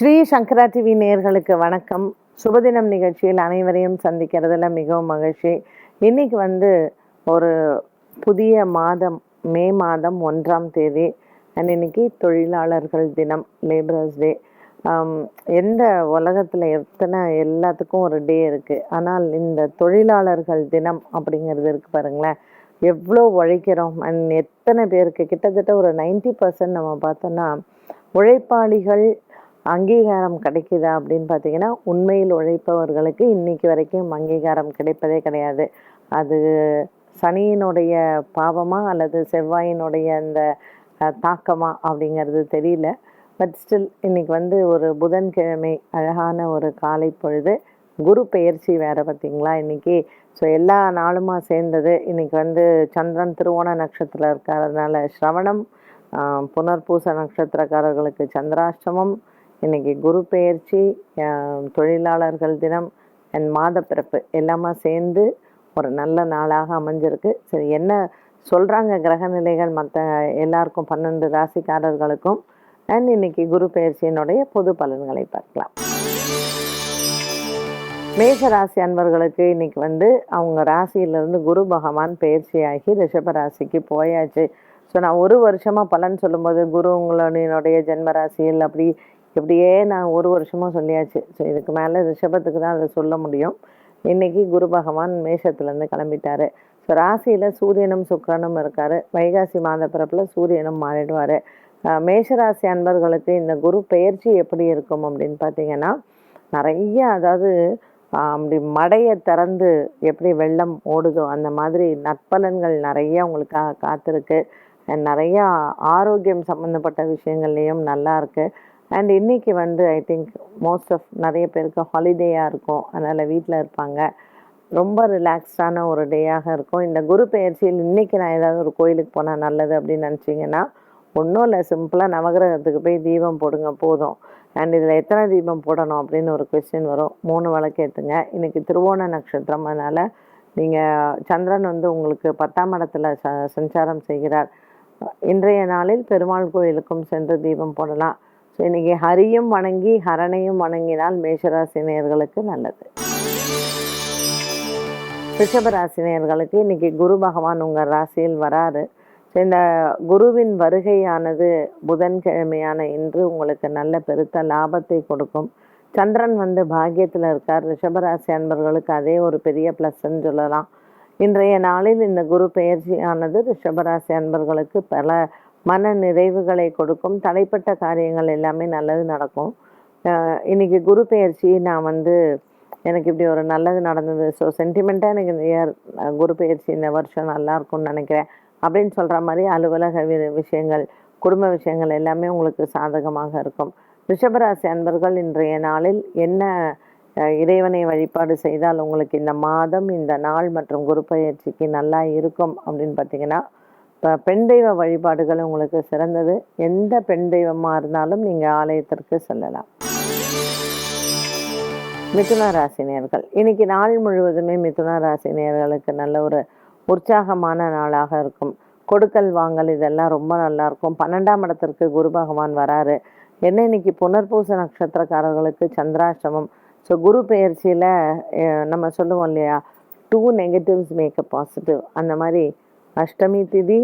ஸ்ரீ சங்கரா TV நேர்களுக்கு வணக்கம். சுபதினம் நிகழ்ச்சியில் அனைவரையும் சந்திக்கிறதுல மிகவும் மகிழ்ச்சி. இன்னைக்கு வந்து ஒரு புதிய மாதம் மே மாதம் ஒன்றாம் தேதி அண்ட் இன்னைக்கு தொழிலாளர்கள் தினம் லேபரர்ஸ் டே எந்த உலகத்தில் எத்தனை எல்லாத்துக்கும் ஒரு டே இருக்குது ஆனால் இந்த தொழிலாளர்கள் தினம் அப்படிங்கிறது இருக்குது பாருங்களேன். எவ்வளோ உழைக்கிறோம். அண்ட் எத்தனை பேருக்கு? கிட்டத்தட்ட ஒரு 90% பர்சன்ட் நம்ம பார்த்தோன்னா உழைப்பாளிகள் அங்கீகாரம் கிடைக்குதா அப்படின்னு பார்த்தீங்கன்னா உண்மையில் உழைப்பவர்களுக்கு இன்னைக்கு வரைக்கும் அங்கீகாரம் கிடைப்பதே கிடையாது. அது சனியினுடைய பாவமா அல்லது செவ்வாயினுடைய அந்த தாக்கமா அப்படிங்கிறது தெரியல. பட் ஸ்டில் இன்னைக்கு வந்து ஒரு புதன்கிழமை அழகான ஒரு காலை பொழுது குரு பெயர்ச்சி வேறு பார்த்தீங்களா இன்னைக்கு. ஸோ எல்லா நாளுமா சேர்ந்தது. இன்னைக்கு வந்து சந்திரன் திருவோண நட்சத்திரம் இருக்கிறதுனால ஸ்ரவணம் புனர்பூச நட்சத்திரக்காரர்களுக்கு சந்திராஷ்டமம் இன்னைக்கு குரு பெயர்ச்சி தொழிலாளர்கள் தினம் அண்ட் மாத பிறப்பு எல்லாமே சேர்ந்து ஒரு நல்ல நாளாக அமைஞ்சிருக்கு. சரி என்ன சொல்கிறாங்க கிரக நிலைகள் மற்ற எல்லாருக்கும் பன்னெண்டு ராசிக்காரர்களுக்கும்? அண்ட் இன்னைக்கு குரு பெயர்ச்சியினுடைய பொது பலன்களை பார்க்கலாம். மேஷ ராசி அன்பர்களுக்கு இன்னைக்கு வந்து அவங்க ராசியிலேருந்து குரு பகவான் பயிற்சியாகி ரிஷப ராசிக்கு போயாச்சு. ஸோ நான் ஒரு வருஷமா பலன் சொல்லும்போது குரு உங்களுடைய ஜென்ம ராசியில் அப்படி இப்படியே நான் ஒரு வருஷமும் சொல்லியாச்சு. ஸோ இதுக்கு மேலே ரிஷபத்துக்கு தான் அதை சொல்ல முடியும். இன்னைக்கு குரு பகவான் மேஷத்துலேருந்து கிளம்பிட்டார். ஸோ ராசியில் சூரியனும் சுக்கரனும் இருக்கார். வைகாசி மாத பிறப்பில் சூரியனும் மாறிடுவார். மேஷராசி அன்பர்களுக்கு இந்த குரு பெயர்ச்சி எப்படி இருக்கும் அப்படின்னு பார்த்தீங்கன்னா நிறைய அதாவது அப்படி மடையை திறந்து எப்படி வெள்ளம் ஓடுதோ அந்த மாதிரி நற்பலன்கள் நிறைய உங்களுக்காக காத்திருக்கு. நிறையா ஆரோக்கியம் சம்மந்தப்பட்ட விஷயங்கள்லேயும் நல்லா இருக்குது அண்ட் இன்றைக்கி வந்து ஐ திங்க் மோஸ்ட் ஆஃப் நிறைய பேருக்கு ஹாலிடேயாக இருக்கும். அதனால் வீட்டில் இருப்பாங்க. ரொம்ப ரிலாக்ஸ்டான ஒரு டேயாக இருக்கும். இந்த குரு பெயர்ச்சியில் இன்றைக்கி நான் ஏதாவது ஒரு கோயிலுக்கு போனால் நல்லது அப்படின்னு நினச்சிங்கன்னா ஒன்றும் இல்லை. சிம்பிளாக நவகிரகத்துக்கு போய் தீபம் போடுங்க போதும். அண்ட் இதில் எத்தனை தீபம் போடணும் அப்படின்னு ஒரு கொஸ்டின் வரும். மூணு வழக்கேற்றுங்க இன்றைக்கி திருவோண நட்சத்திரம். அதனால் நீங்கள் சந்திரன் வந்து உங்களுக்கு பத்தாம் இடத்துல ச சஞ்சாரம் செய்கிறார். இன்றைய நாளில் பெருமாள் கோயிலுக்கும் சென்று தீபம் போடலாம். இன்னைக்கு ஹரியும் வணங்கி ஹரணையும் வணங்கினால் மேஷராசினியர்களுக்கு நல்லது. ரிஷபராசினியர்களுக்கு இன்னைக்கு குரு பகவான் உங்கள் ராசியில் வராரு. இந்த குருவின் வருகையானது புதன்கிழமையான இன்று உங்களுக்கு நல்ல பெருத்த லாபத்தை கொடுக்கும். சந்திரன் வந்து பாக்கியத்தில் இருக்கார். ரிஷபராசி அன்பர்களுக்கு அதே ஒரு பெரிய ப்ளஸ்ன்னு சொல்லலாம். இன்றைய நாளில் இந்த குரு பெயர்ச்சியானது ரிஷபராசி அன்பர்களுக்கு பல மன நிறைவுகளை கொடுக்கும். தடைப்பட்ட காரியங்கள் எல்லாமே நல்லது நடக்கும். இன்றைக்கி இன்னைக்கு குரு பெயர்ச்சி நான் வந்து எனக்கு இப்படி ஒரு நல்லது நடந்தது. ஸோ சென்டிமெண்ட்டாக எனக்கு இந்த இயர் குரு பெயர்ச்சி இந்த வருஷம் நல்லா இருக்கும்னு நினைக்கிறேன். அப்படின்னு சொல்கிற மாதிரி அலுவலக விஷயங்கள் குடும்ப விஷயங்கள் எல்லாமே உங்களுக்கு சாதகமாக இருக்கும். ரிஷபராசி அன்பர்கள் இன்றைய நாளில் என்ன இறைவனை வழிபாடு செய்தால் உங்களுக்கு இந்த மாதம் இந்த நாள் மற்றும் குரு பயிற்சிக்கு நல்லா இருக்கும் அப்படின்னு பார்த்தீங்கன்னா இப்போ பெண் தெய்வ வழிபாடுகள் உங்களுக்கு சிறந்தது. எந்த பெண் தெய்வமாக இருந்தாலும் நீங்கள் ஆலயத்திற்கு செல்லலாம். மிதுன ராசினியர்கள் இன்னைக்கு நாள் முழுவதுமே மிதுன ராசினியர்களுக்கு நல்ல ஒரு உற்சாகமான நாளாக இருக்கும். கொடுக்கல் வாங்கல் இதெல்லாம் ரொம்ப நல்லா இருக்கும். பன்னெண்டாம் இடத்திற்கு குரு பகவான் வராரு. என்ன இன்னைக்கு புனர்பூச நட்சத்திரக்காரர்களுக்கு சந்திராஷ்டமம். ஸோ குரு பெயர்ச்சியில் நம்ம சொல்லுவோம் இல்லையா? Two negatives make a positive அந்த மாதிரி அஷ்டமி திதி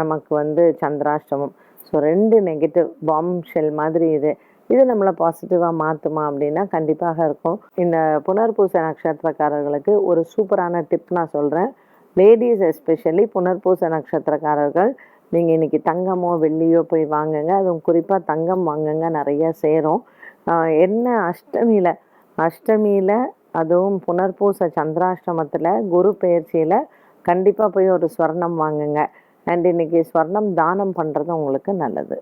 நமக்கு வந்து சந்திராஷ்டமம். ஸோ ரெண்டு நெகட்டிவ் பாம் ஷெல் மாதிரி இது. இது நம்மளை பாசிட்டிவாக மாற்றுமா அப்படின்னா கண்டிப்பாக இருக்கும். இந்த புனர்பூச நட்சத்திரக்காரர்களுக்கு ஒரு சூப்பரான டிப் நான் சொல்கிறேன் லேடிஸ் எஸ்பெஷலி புனர்பூச நட்சத்திரக்காரர்கள் நீங்கள் இன்றைக்கி தங்கமோ வெள்ளியோ போய் வாங்குங்க. அதுவும் குறிப்பாக தங்கம் வாங்குங்க. நிறைய சேரும். என்ன அஷ்டமியில்? அஷ்டமியில் அதுவும் புனர்பூச சந்திராஷ்டமத்தில் குரு பெயர்ச்சியில் கண்டிப்பாக போய் ஒரு ஸ்வர்ணம் வாங்குங்க. அண்ட் இன்னைக்கு ஸ்வர்ணம் தானம் பண்ணுறது உங்களுக்கு நல்லது.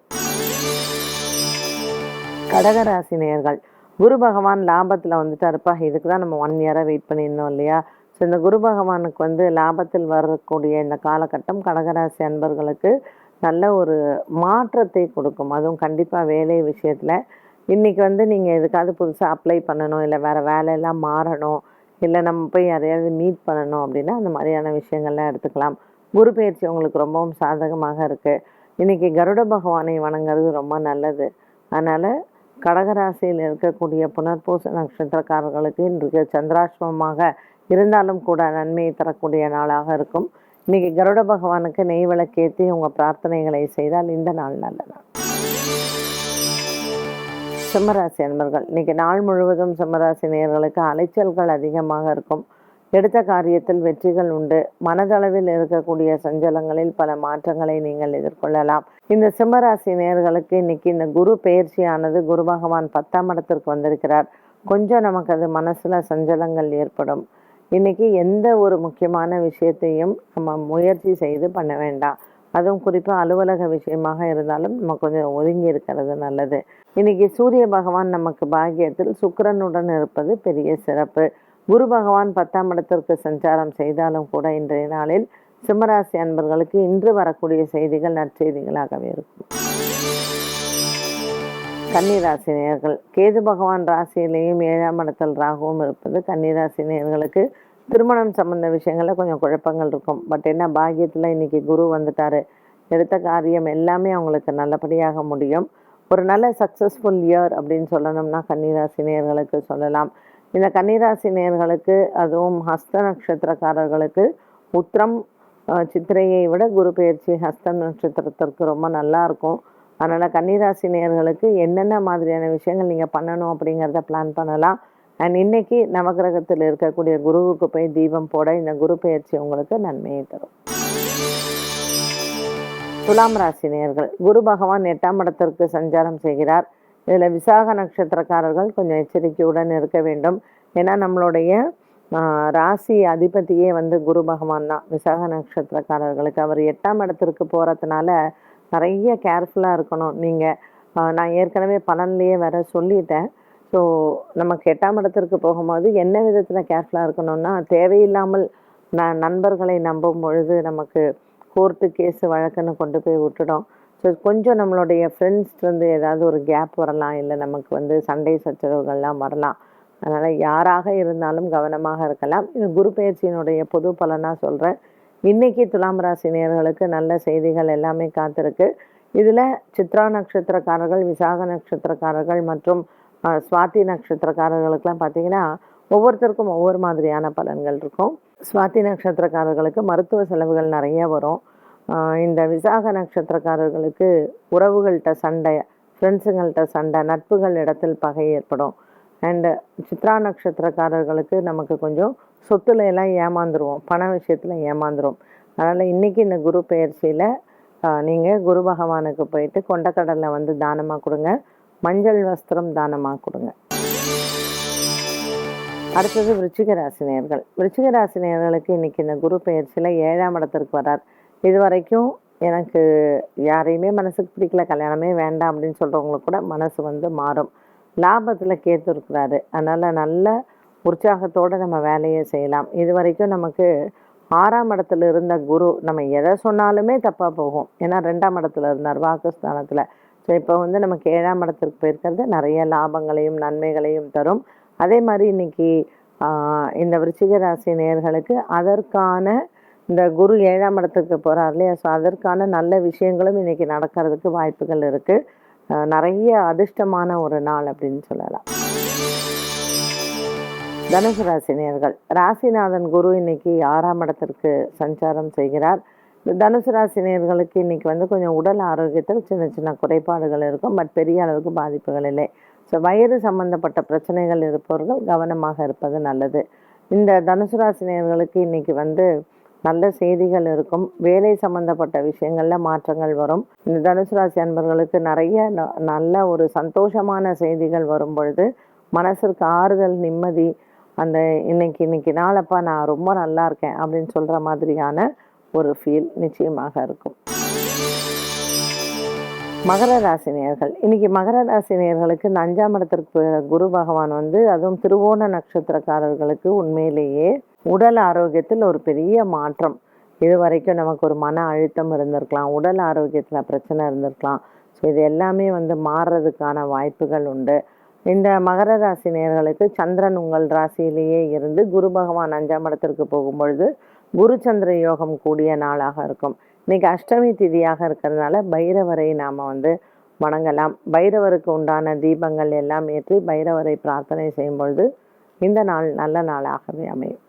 கடகராசி நேர்கள் குரு பகவான் லாபத்தில் வந்துட்டாருப்பா இதுக்கு தான் நம்ம ஒன் இயராக வெயிட் பண்ணியிருந்தோம் இல்லையா? ஸோ இந்த குரு பகவானுக்கு வந்து லாபத்தில் வரக்கூடிய இந்த காலகட்டம் கடகராசி அன்பர்களுக்கு நல்ல ஒரு மாற்றத்தை கொடுக்கும். அதுவும் கண்டிப்பாக வேலை விஷயத்தில். இன்றைக்கி வந்து நீங்கள் எதுக்காவது புதுசாக அப்ளை பண்ணணும் இல்லை வேறு வேலையெல்லாம் மாறணும். இல்லை நம்ம போய் யாரையாவது மீட் பண்ணணும் அப்படின்னா அந்த மாதிரியான விஷயங்கள்லாம் எடுத்துக்கலாம். குரு பயிற்சி உங்களுக்கு ரொம்பவும் சாதகமாக இருக்குது இன்றைக்கி கருட பகவானை வணங்குறது ரொம்ப நல்லது. அதனால் கடகராசியில் இருக்கக்கூடிய புனர்பூச நட்சத்திரக்காரர்களுக்கு இன்றைக்கு சந்திராஷ்டமமாக இருந்தாலும் கூட நன்மையை தரக்கூடிய நாளாக இருக்கும். இன்னைக்கு கருட பகவானுக்கு நெய் விளக்கேற்றி உங்கள் பிரார்த்தனைகளை செய்தால் இந்த நாள் நல்ல நாள். சிம்மராசி அன்பர்கள் இன்னைக்கு நாள் முழுவதும் சிம்மராசி நேயர்களுக்கு அலைச்சல்கள் அதிகமாக இருக்கும். எடுத்த காரியத்தில் வெற்றிகள் உண்டு. மனதளவில் இருக்கக்கூடிய சஞ்சலங்களில் பல மாற்றங்களை நீங்கள் எதிர்கொள்ளலாம். இந்த சிம்மராசி நேர்களுக்கு இன்னைக்கு இந்த குரு பயிற்சியானது குரு பகவான் பத்தாம் இடத்திற்கு வந்திருக்கிறார். கொஞ்சம் நமக்கு அது மனசுல சஞ்சலங்கள் ஏற்படும். இன்னைக்கு எந்த ஒரு முக்கியமான விஷயத்தையும் நம்ம முயற்சி செய்து பண்ண வேண்டாம். அதுவும் குறிப்பாக அலுவலக விஷயமாக இருந்தாலும் நம்ம கொஞ்சம் ஒதுங்கி இருக்கிறது நல்லது. இன்னைக்கு சூரிய பகவான் நமக்கு பாகியத்தில் சுக்கிரனுடன் இருப்பது பெரிய சிறப்பு. குரு பகவான் பத்தாம் இடத்திற்கு சஞ்சாரம் செய்தாலும் கூட இன்றைய நாளில் சிம்மராசி அன்பர்களுக்கு இன்று வரக்கூடிய செய்திகள் நற்செய்திகளாகவே இருக்கும். கன்னிராசினியர்கள் கேது பகவான் ராசியிலேயும் ஏழாம் இடத்தில் ராகுவும் இருப்பது கன்னிராசி திருமணம் சம்பந்த விஷயங்களில் கொஞ்சம் குழப்பங்கள் இருக்கும். பட் என்ன பாக்கியத்தில் இன்னைக்கு குரு வந்துட்டாரு. எடுத்த காரியம் எல்லாமே அவங்களுக்கு நல்லபடியாக முடியும். ஒரு நல்ல சக்ஸஸ்ஃபுல் இயர் அப்படின்னு சொல்லணும்னா கன்னிராசி நேர்களுக்கு சொல்லலாம். இந்த கன்னிராசி நேர்களுக்கு அதுவும் ஹஸ்த நட்சத்திரக்காரர்களுக்கு உத்திரம் சித்திரையை விட குரு பயிற்சி ஹஸ்த நட்சத்திரத்திற்கு ரொம்ப நல்லா இருக்கும். அதனால் கன்னிராசி நேர்களுக்கு என்னென்ன மாதிரியான விஷயங்கள் நீங்கள் பண்ணணும் அப்படிங்கிறத பிளான் பண்ணலாம். அண்ட் இன்னைக்கு நவகிரகத்தில் இருக்கக்கூடிய குருவுக்கு போய் தீபம் போட இந்த குரு பயிற்சி உங்களுக்கு நன்மையை தரும். துலாம் ராசி நேர்கள் குரு பகவான் எட்டாம் இடத்திற்கு சஞ்சாரம் செய்கிறார். இதில் விசாக நட்சத்திரக்காரர்கள் கொஞ்சம் எச்சரிக்கையுடன் இருக்க வேண்டும். ஏன்னா நம்மளுடைய ராசி அதிபதியே வந்து குரு பகவான் தான். விசாக நட்சத்திரக்காரர்களுக்கு அவர் எட்டாம் இடத்திற்கு போகிறதுனால நிறைய கேர்ஃபுல்லாக இருக்கணும். நீங்கள் நான் ஏற்கனவே பலன்லேயே வேற சொல்லிட்டேன். ஸோ நமக்கு எட்டாம் இடத்திற்கு போகும்போது என்ன விதத்தில் கேர்ஃபுல்லாக இருக்கணும்னா தேவையில்லாமல் ந நண்பர்களை நம்பும் பொழுது நமக்கு கோர்ட்டு கேஸு வழக்குன்னு கொண்டு போய் விட்டுடும் ஸோ கொஞ்சம் நம்மளுடைய ஃப்ரெண்ட்ஸ் வந்து ஏதாவது ஒரு கேப் வரலாம் இல்லை நமக்கு வந்து சண்டை சச்சரவுகள்லாம் வரலாம். அதனால் யாராக இருந்தாலும் கவனமாக இருக்கலாம். இது குரு பயிற்சியினுடைய பொது பலனாக சொல்கிறேன் இன்றைக்கி துலாம் ராசி நேர்களுக்கு நல்ல செய்திகள் எல்லாமே காத்திருக்கு. இதில் சித்ரா நட்சத்திரக்காரர்கள் விசாக நட்சத்திரக்காரர்கள் மற்றும் சுவாதி நட்சத்திரக்காரர்களுக்கெல்லாம் பார்த்திங்கன்னா ஒவ்வொருத்தருக்கும் ஒவ்வொரு மாதிரியான பலன்கள் இருக்கும். சுவாதி நட்சத்திரக்காரர்களுக்கு மருத்துவ செலவுகள் நிறைய வரும். இந்த விசாக நட்சத்திரக்காரர்களுக்கு உறவுகள்கிட்ட சண்டை ஃப்ரெண்ட்ஸுங்கள்கிட்ட சண்டை நட்புகள் இடத்தில் பகை ஏற்படும். அண்டு சித்ரா நட்சத்திரக்காரர்களுக்கு நமக்கு கொஞ்சம் சொத்துல எல்லாம் ஏமாந்துருவோம். பண விஷயத்தில் ஏமாந்துரும். அதனால் இன்றைக்கி இந்த குரு பயிற்சியில் நீங்கள் குரு பகவானுக்கு போயிட்டு கொண்டக்கடலை வந்து தானமாக கொடுங்க. மஞ்சள் வஸ்திரம் தானமாக கொடுங்க. அடுத்தது விருச்சிக ராசினியர்கள் விருச்சிக ராசினியர்களுக்கு இன்னைக்கு இந்த குரு பெயர்ச்சியில் ஏழாம் இடத்திற்கு வரார் இது வரைக்கும் எனக்கு யாரையுமே மனசுக்கு பிடிக்கல கல்யாணமே வேண்டாம் அப்படின்னு சொல்கிறவங்களுக்கு கூட மனசு வந்து மாறும். லாபத்தில் கேத்து இருக்கிறாரு. அதனால் நல்ல உற்சாகத்தோடு நம்ம வேலையை செய்யலாம். இது வரைக்கும் நமக்கு ஆறாம் இடத்துல இருந்த குரு நம்ம எதை சொன்னாலுமே தப்பாக போகும். ஏன்னா ரெண்டாம் இடத்துல இருந்தார் வாக்குஸ்தானத்தில். ஸோ இப்போ வந்து நமக்கு ஏழாம் இடத்திற்கு போயிருக்கிறது. நிறைய லாபங்களையும் நன்மைகளையும் தரும். அதே மாதிரி இன்னைக்கு இந்த விருச்சிக ராசி நேர்களுக்கு அதற்கான இந்த குரு ஏழாம் இடத்துக்கு போகிறார் இல்லையா? ஸோ அதற்கான நல்ல விஷயங்களும் இன்றைக்கி நடக்கிறதுக்கு வாய்ப்புகள் இருக்குது நிறைய அதிர்ஷ்டமான ஒரு நாள் அப்படின்னு சொல்லலாம். தனுசு ராசினியர்கள் ராசிநாதன் குரு இன்னைக்கு ஆறாம் இடத்திற்கு சஞ்சாரம் செய்கிறார். இந்த தனுசு ராசினியர்களுக்கு இன்னைக்கு வந்து கொஞ்சம் உடல் ஆரோக்கியத்தில் சின்ன சின்ன குறைபாடுகள் இருக்கும். பட் பெரிய அளவுக்கு பாதிப்புகள் இல்லை. ஸோ வயிறு சம்பந்தப்பட்ட பிரச்சனைகள் இருப்பவர்கள் கவனமாக இருப்பது நல்லது. இந்த தனுசு ராசினியர்களுக்கு இன்னைக்கு வந்து நல்ல செய்திகள் இருக்கும். வேலை சம்பந்தப்பட்ட விஷயங்களில் மாற்றங்கள் வரும். இந்த தனுசு ராசி அன்பர்களுக்கு நிறைய ந- நல்ல ஒரு சந்தோஷமான செய்திகள் வரும் பொழுது மனசிற்கு ஆறுதல் நிம்மதி அந்த இன்னைக்கு இன்னைக்கு நாளப்பா நான் ரொம்ப நல்லா இருக்கேன் அப்படின்னு சொல்கிற மாதிரியான ஒரு ஃபீல் நிச்சயமாக இருக்கும். மகர ராசி நேயர்கள். இன்னைக்கு மகர ராசி நேயர்களுக்கு இந்த அஞ்சாம் இடத்திற்கு போகிற குரு பகவான் வந்து அதுவும் திருவோண நட்சத்திரக்காரர்களுக்கு உண்மையிலேயே உடல் ஆரோக்கியத்தில் ஒரு பெரிய மாற்றம். இது வரைக்கும் நமக்கு ஒரு மன அழுத்தம் இருந்திருக்கலாம் உடல் ஆரோக்கியத்தில் பிரச்சனை இருந்திருக்கலாம். ஸோ இது எல்லாமே வந்து மாறுறதுக்கான வாய்ப்புகள் உண்டு. இந்த மகர ராசி நேர்களுக்கு சந்திரன் உங்கள் ராசியிலேயே இருந்து குரு பகவான் அஞ்சாம் இடத்திற்கு போகும்பொழுது குரு சந்திர யோகம் கூடிய நாளாக இருக்கும். இன்னைக்கு அஷ்டமி திதியாக இருக்கிறதுனால பைரவரை நாம் வந்து வணங்கலாம். பைரவருக்கு உண்டான தீபங்கள் எல்லாம் ஏற்றி பைரவரை பிரார்த்தனை செய்யும் பொழுது இந்த நாள் நல்ல நாளாகவே அமையும்.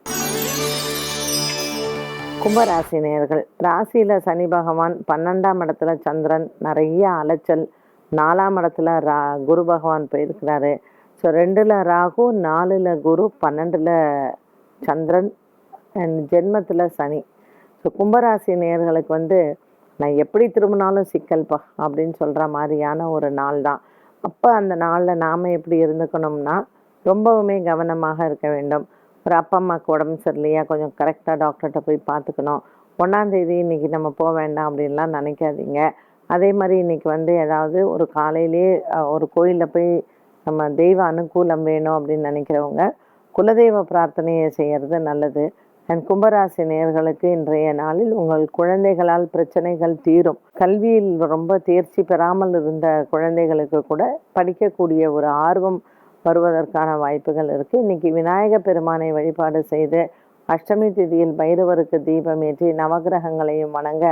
கும்பராசி நேர்கள் ராசியில் சனி பகவான் பன்னெண்டாம் இடத்துல சந்திரன் நிறைய அலைச்சல். நாலாம் இடத்துல ரா குரு பகவான் போயிருக்கிறாரு. ஸோ ரெண்டில் ராகு நாலில் குரு பன்னெண்டில் சந்திரன் அண்ட் சனி. ஸோ கும்பராசி நேர்களுக்கு வந்து நான் எப்படி திரும்பினாலும் சிக்கல்ப்பா அப்படின்னு சொல்கிற மாதிரியான ஒரு நாள் தான். அப்போ அந்த நாளில் நாம் எப்படி இருந்துக்கணும்னா ரொம்பவுமே கவனமாக இருக்க வேண்டும். ஒரு அப்பா அம்மாவுக்கு உடம்பு சரியில்லையா கொஞ்சம் கரெக்டாக டாக்டர்கிட்ட போய் பார்த்துக்கணும். ஒன்றாந்தேதி இன்றைக்கி நம்ம போக வேண்டாம் அப்படின்லாம் நினைக்காதீங்க. அதே மாதிரி இன்றைக்கி வந்து ஏதாவது ஒரு காலையிலேயே ஒரு கோயிலில் போய் நம்ம தெய்வ அனுகூலம் வேணும் அப்படின்னு நினைக்கிறவங்க குலதெய்வ பிரார்த்தனையை செய்கிறது நல்லது. அண்ட் கும்பராசி நேர்களுக்கு இன்றைய நாளில் உங்கள் குழந்தைகளால் பிரச்சனைகள் தீரும். கல்வியில் ரொம்ப தேர்ச்சி பெறாமல் இருந்த குழந்தைகளுக்கு கூட படிக்கக்கூடிய ஒரு ஆர்வம் வருவதற்கான வாய்ப்புகள் இருக்கு. இன்னைக்கு விநாயக பெருமானை வழிபாடு செய்து அஷ்டமி திதியில் பைரவருக்கு தீபம் ஏற்றி நவகிரகங்களையும் வணங்க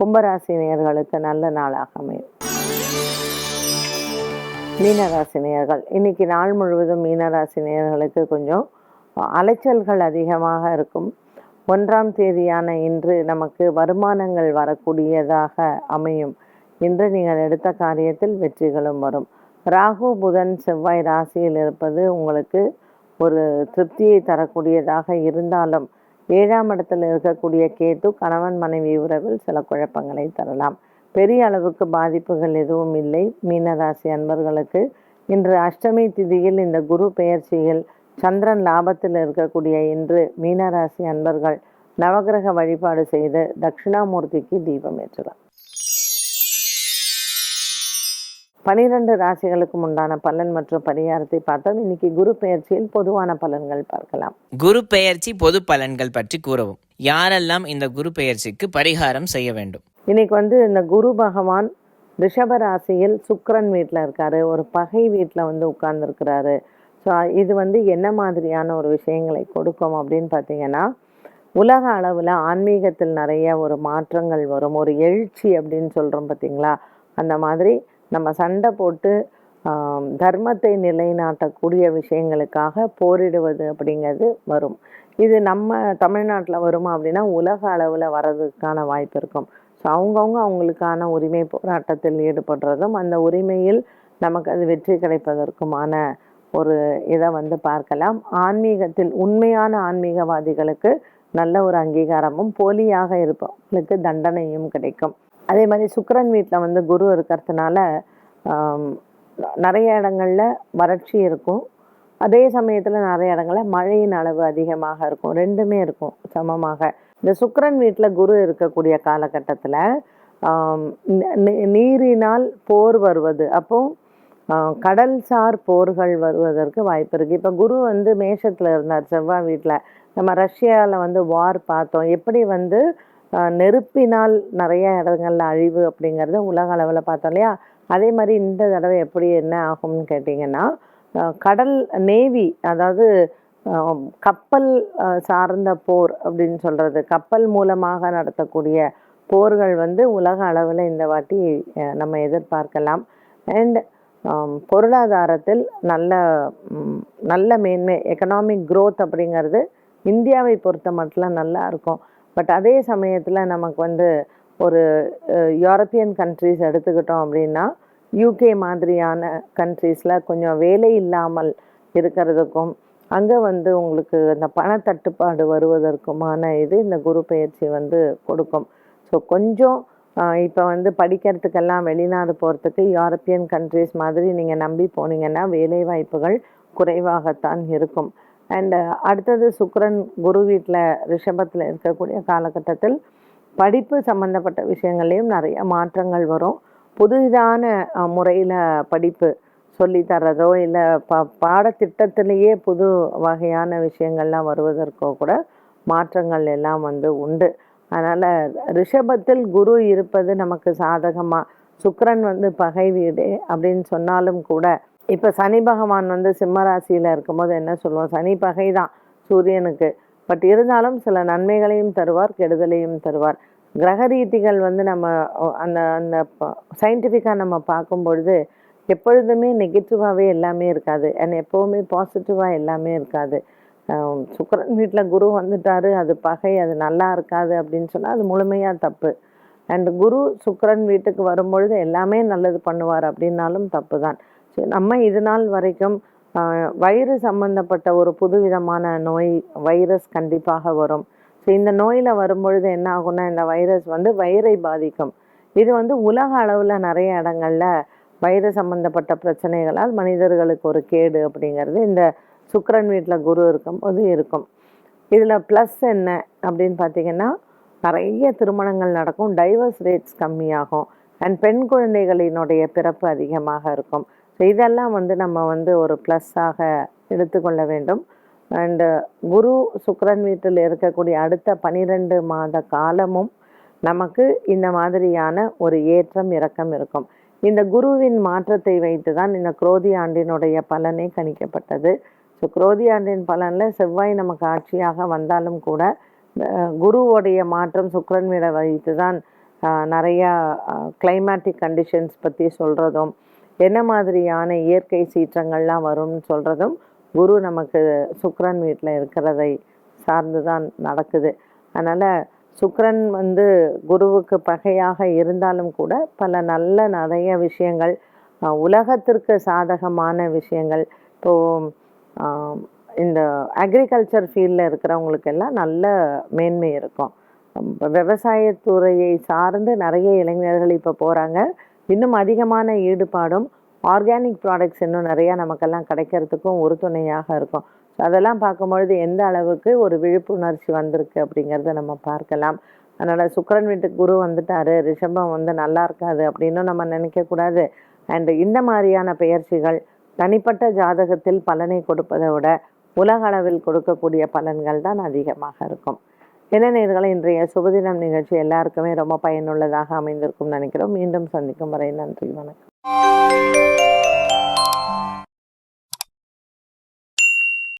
கும்பராசி நேர்களுக்கு நல்ல நாளாக அமையும். மீனராசி நேர்கள். இன்னைக்கு நாள் முழுவதும் மீனராசி நேர்களுக்கு கொஞ்சம் அலைச்சல்கள் அதிகமாக இருக்கும். ஒன்றாம் தேதியான இன்று நமக்கு வருமானங்கள் வரக்கூடியதாக அமையும். இன்று நீங்கள் எடுத்த காரியத்தில் வெற்றிகளும் வரும். ராகு புதன் செவ்வாய் ராசியில் இருப்பது உங்களுக்கு ஒரு திருப்தியை தரக்கூடியதாக இருந்தாலும் ஏழாம் இடத்தில் இருக்கக்கூடிய கேத்து கணவன் மனைவி உறவில் சில குழப்பங்களை தரலாம். பெரிய அளவுக்கு பாதிப்புகள் எதுவும் இல்லை. மீனராசி அன்பர்களுக்கு இன்று அஷ்டமி திதியில் இந்த குரு பெயர்ச்சியில் சந்திரன் லாபத்தில் இருக்கக்கூடிய இன்று மீனராசி அன்பர்கள் நவகிரக வழிபாடு செய்து தட்சிணாமூர்த்திக்கு தீபம் ஏற்றலாம். பனிரெண்டு ராசிகளுக்கும் உண்டான பலன் மற்றும் பரிகாரத்தை பார்த்தோம். இன்னைக்கு குரு பெயர்ச்சியில் பொதுவான பலன்கள் பார்க்கலாம். குரு பெயர்ச்சி பொது பலன்கள் பற்றி கூறவும். யாரெல்லாம் இந்த குரு பெயர்ச்சிக்கு பரிகாரம் செய்ய வேண்டும்? இன்னைக்கு வந்து இந்த குரு பகவான் ரிஷப ராசியில் சுக்கிரன் வீட்டில் இருக்காரு. ஒரு பகை வீட்டில் வந்து உட்கார்ந்துருக்கிறாரு. ஸோ இது வந்து என்ன மாதிரியான ஒரு விஷயங்களை கொடுக்கும் அப்படின்னு பார்த்தீங்கன்னா உலக அளவில் ஆன்மீகத்தில் நிறைய ஒரு மாற்றங்கள் வரும். ஒரு எழுச்சி அப்படின்னு சொல்கிறோம் பார்த்தீங்களா? அந்த மாதிரி நம்ம சண்டை போட்டு தர்மத்தை நிலைநாட்டக்கூடிய விஷயங்களுக்காக போரிடுவது அப்படிங்கிறது வரும். இது நம்ம தமிழ்நாட்டில் வருமா அப்படின்னா உலக அளவில் வர்றதுக்கான வாய்ப்பு இருக்கும். ஸோ அவங்கவுங்க அவங்களுக்கான உரிமை போராட்டத்தில் ஈடுபடுறதும் அந்த உரிமையில் நமக்கு அது வெற்றி கிடைப்பதற்குமான ஒரு இதை வந்து பார்க்கலாம். ஆன்மீகத்தில் உண்மையான ஆன்மீகவாதிகளுக்கு நல்ல ஒரு அங்கீகாரமும் போலியாக இருப்பவங்களுக்கு தண்டனையும் கிடைக்கும். அதே மாதிரி சுக்கரன் வீட்டில் வந்து குரு இருக்கிறதுனால நிறைய இடங்களில் வறட்சி இருக்கும். அதே சமயத்தில் நிறைய இடங்களில் மழையின் அளவு அதிகமாக இருக்கும். ரெண்டுமே இருக்கும் சமமாக. இந்த சுக்கரன் வீட்டில் குரு இருக்கக்கூடிய காலகட்டத்தில் நீரினால் போர் வருவது. அப்போது கடல்சார் போர்கள் வருவதற்கு வாய்ப்பு இருக்குது இப்போ குரு வந்து மேஷத்தில் இருந்தார் செவ்வாய் வீட்டில் நம்ம ரஷ்யாவில் வந்து வார் பார்த்தோம். எப்படி வந்து நெருப்பினால் நிறைய இடங்கள்ல அழிவு அப்படிங்கிறத உலக அளவில் பார்த்தோம் இல்லையா? அதே மாதிரி இந்த தடவை எப்படி என்ன ஆகும்னு கேட்டிங்கன்னா கடல் நேவி அதாவது கப்பல் சார்ந்த போர் அப்படின்னு சொல்கிறது கப்பல் மூலமாக நடத்தக்கூடிய போர்கள் வந்து உலக அளவில் இந்த வாட்டி நம்ம எதிர்பார்க்கலாம். அண்ட் பொருளாதாரத்தில் நல்ல நல்ல மேன்மை எக்கனாமிக் க்ரோத் அப்படிங்கிறது இந்தியாவை பொறுத்த மட்டும் நல்லா இருக்கும். பட் அதே சமயத்தில் நமக்கு வந்து ஒரு யூரோப்பியன் கண்ட்ரிஸ் எடுத்துக்கிட்டோம் அப்படின்னா யூகே மாதிரியான கண்ட்ரீஸில் கொஞ்சம் வேலை இல்லாமல் இருக்கிறதுக்கும் அங்கே வந்து உங்களுக்கு அந்த பணத்தட்டுப்பாடு வருவதற்குமான இது இந்த குரு பயிற்சி வந்து கொடுக்கும். ஸோ கொஞ்சம் இப்போ வந்து படிக்கிறதுக்கெல்லாம் வெளிநாடு போகிறதுக்கு யூரோப்பியன் கண்ட்ரீஸ் மாதிரி நீங்கள் நம்பி போனீங்கன்னா வேலை வாய்ப்புகள் குறைவாகத்தான் இருக்கும். அண்டு அடுத்தது சுக்ரன் குரு வீட்டில் ரிஷபத்தில் இருக்கக்கூடிய காலகட்டத்தில் படிப்பு சம்மந்தப்பட்ட விஷயங்கள்லேயும் நிறைய மாற்றங்கள் வரும். புதிதான முறையில் படிப்பு சொல்லி தர்றதோ இல்லை ப பாடத்திட்டத்திலேயே புது வகையான விஷயங்கள்லாம் வருவதற்கோ கூட மாற்றங்கள் எல்லாம் வந்து உண்டு. அதனால் ரிஷபத்தில் குரு இருப்பது நமக்கு சாதகமாக சுக்கரன் வந்து பகை வீடு அப்படின்னு சொன்னாலும் கூட இப்போ சனி பகவான் வந்து சிம்மராசியில் இருக்கும்போது என்ன சொல்லுவோம் சனி பகை தான் சூரியனுக்கு. பட் இருந்தாலும் சில நன்மைகளையும் தருவார் கெடுதலையும் தருவார். கிரக ரீதிகள் வந்து நம்ம அந்த அந்த சயின்டிஃபிக்காக நம்ம பார்க்கும் பொழுது எப்பொழுதுமே நெகட்டிவாகவே எல்லாமே இருக்காது. அண்ட் எப்போவுமே பாசிட்டிவாக எல்லாமே இருக்காது. சுக்கரன் வீட்டில் குரு வந்துட்டாரு அது பகை அது நல்லா இருக்காது அப்படின்னு சொன்னால் அது முழுமையாக தப்பு. அண்ட் குரு சுக்கரன் வீட்டுக்கு வரும்பொழுது எல்லாமே நல்லது பண்ணுவார் அப்படின்னாலும் தப்பு தான் ஸோ நம்ம இது நாள் வரைக்கும் வயிறு சம்பந்தப்பட்ட ஒரு புதுவிதமான நோய் வைரஸ் கண்டிப்பாக வரும். ஸோ இந்த நோயில் வரும்பொழுது என்ன ஆகும்னா இந்த வைரஸ் வந்து வயிறை பாதிக்கும். இது வந்து உலக அளவில் நிறைய இடங்கள்ல வயிறு சம்பந்தப்பட்ட பிரச்சனைகளால் மனிதர்களுக்கு ஒரு கேடு அப்படிங்கிறது இந்த சுக்கரன் வீட்டில் குரு இருக்கும்போது இருக்கும். இதில் ப்ளஸ் என்ன அப்படின்னு பார்த்தீங்கன்னா நிறைய திருமணங்கள் நடக்கும் டைவர்ஸ் ரேட்ஸ் கம்மியாகும் அண்ட் பெண் குழந்தைகளினுடைய பிறப்பு அதிகமாக இருக்கும். ஸோ இதெல்லாம் வந்து நம்ம வந்து ஒரு ப்ளஸ்ஸாக எடுத்துக்கொள்ள வேண்டும். அண்டு குரு சுக்கரன் வீட்டில் இருக்கக்கூடிய அடுத்த பனிரெண்டு மாத காலமும் நமக்கு இந்த மாதிரியான ஒரு ஏற்றம் இறக்கம் இருக்கும். இந்த குருவின் மாற்றத்தை வைத்து தான் இந்த குரோதி ஆண்டினுடைய பலனே கணிக்கப்பட்டது. ஸோ குரோதி ஆண்டின் பலனில் செவ்வாய் நமக்கு ஆட்சியாக வந்தாலும் கூட குருவோடைய மாற்றம் சுக்கரன் மீட வைத்து தான் நிறையா கிளைமேட்டிக் கண்டிஷன்ஸ் பற்றி சொல்கிறதும் என்ன மாதிரியான இயற்கை சீற்றங்கள்லாம் வரும்னு சொல்கிறதும் குரு நமக்கு சுக்கரன் வீட்டில் இருக்கிறதை சார்ந்து தான் நடக்குது. அதனால் சுக்கரன் வந்து குருவுக்கு பகையாக இருந்தாலும் கூட பல நல்ல நிறைய விஷயங்கள் உலகத்திற்கு சாதகமான விஷயங்கள் இப்போது இந்த அக்ரிகல்ச்சர் ஃபீல்டில் இருக்கிறவங்களுக்கெல்லாம் நல்ல மேன்மை இருக்கும். விவசாயத்துறையை சார்ந்து நிறைய இளைஞர்கள் இப்போ போகிறாங்க இன்னும் அதிகமான ஈடுபாடும் ஆர்கானிக் ப்ராடக்ட்ஸ் இன்னும் நிறையா நமக்கெல்லாம் கிடைக்கிறதுக்கும் உறுதுணையாக இருக்கும். அதெல்லாம் பார்க்கும்பொழுது எந்த அளவுக்கு ஒரு விழிப்புணர்ச்சி வந்திருக்கு அப்படிங்கிறத நம்ம பார்க்கலாம். அதனால் சுக்கரன் வீட்டுக்கு குரு வந்துட்டாரு ரிஷபம் வந்து நல்லா இருக்காது அப்படின்னு நம்ம நினைக்கக்கூடாது. அண்ட் இந்த மாதிரியான பெயர்ச்சிகள் தனிப்பட்ட ஜாதகத்தில் பலனை கொடுப்பதை விட உலக அளவில் கொடுக்கக்கூடிய பலன்கள் தான் அதிகமாக இருக்கும். என்ன நேர்களை இன்றைய சுபதினம் நிகழ்ச்சி எல்லாருக்குமே ரொம்ப பயனுள்ளதாக அமைந்திருக்கும் நினைக்கிறோம். மீண்டும் சந்திக்கும் வரை நன்றி வணக்கம்.